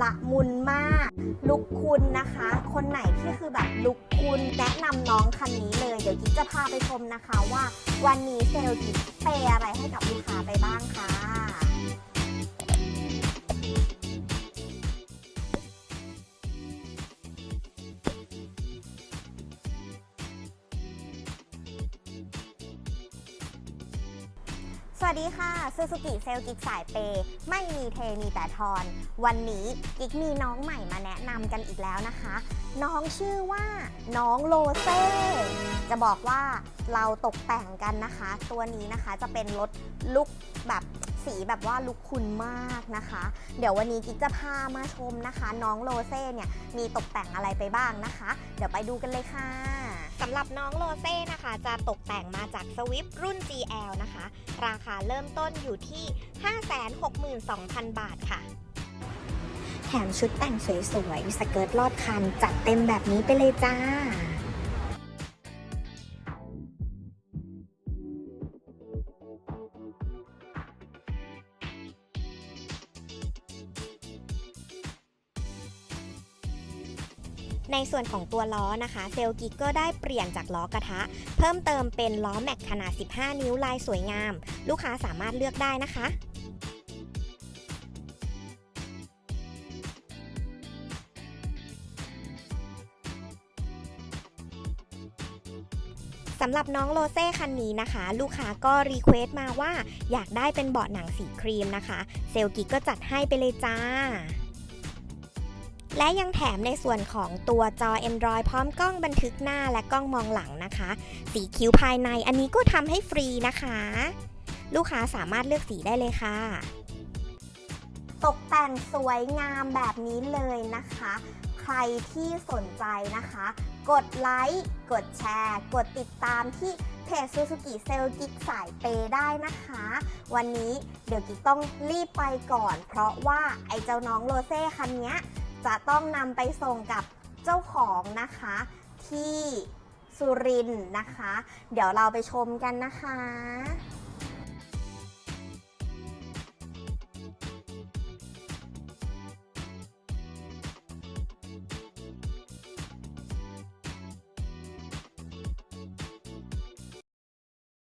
ละมุนมาก ลุกคุณนะคะ คนไหนที่คือแบบลุกคุณแนะนำน้องคันนี้เลย เดี๋ยวกิ๊กจะพาไปชมนะคะว่าวันนี้เซลล์กิ๊กเปอะไรให้กับลูกค้าไปบ้างค่ะ สวัสดีค่ะซูซูกิเซลกิกสายเปย์ไม่มีเทมีแต่ทอน วันนี้กิกมีน้องใหม่มาแนะนำกันอีกแล้วนะคะ น้องชื่อว่าน้องโลเซ่จะบอกว่าเราตกแต่งกันนะคะ ตัวนี้นะคะจะเป็นรถลุกแบบสีแบบว่าลุกคุณมากนะคะ เดี๋ยววันนี้กิ๊กจะพามาชมนะคะ น้องโลเซ่เนี่ยมีตกแต่งอะไรไปบ้างนะคะ เดี๋ยวไปดูกันเลยค่ะ สำหรับน้องโลเซ่นะคะ จะตกแต่งมาจากสวิฟรุ่น GL นะคะ ราคาเริ่มต้นอยู่ที่ 562,000 บาทค่ะ แถมชุดแต่งสวยๆ สเกิร์ตลอดคัน จัดเต็มแบบนี้ไปเลยจ้า ในส่วนของตัวล้อนะคะเซลกิกก็ได้เปลี่ยนจากล้อกระทะ เพิ่มเติมเป็นล้อแม็กขนาด 15 นิ้วลายสวยงาม ลูกค้าสามารถเลือกได้นะคะสำหรับน้องโรเซ่คันนี้นะคะ ลูกค้าก็รีเควสต์มาว่าอยากได้เป็นเบาะหนังสีครีมนะคะ เซลกิกก็จัดให้ไปเลยจ้า และยังแถมในส่วนของตัวจอ Android พร้อมกล้องบันทึกหน้าและกล้องมองหลังนะคะ สีคิ้วภายในอันนี้ก็ทำให้ฟรีนะคะ ลูกค้าสามารถเลือกสีได้เลยค่ะ ตกแต่งสวยงามแบบนี้เลยนะคะ ใครที่สนใจนะคะ กดไลค์ กดแชร์ กดติดตามที่เพจซูซูกิเซลกิกสายเปได้นะคะ วันนี้เดี๋ยวกิกต้องรีบไปก่อน เพราะว่าไอ้เจ้าน้องโรเซ่คันนี้ จะต้องนำไปส่งกับเจ้าของนะคะ ที่สุรินนะคะ เดี๋ยวเราไปชมกันนะคะ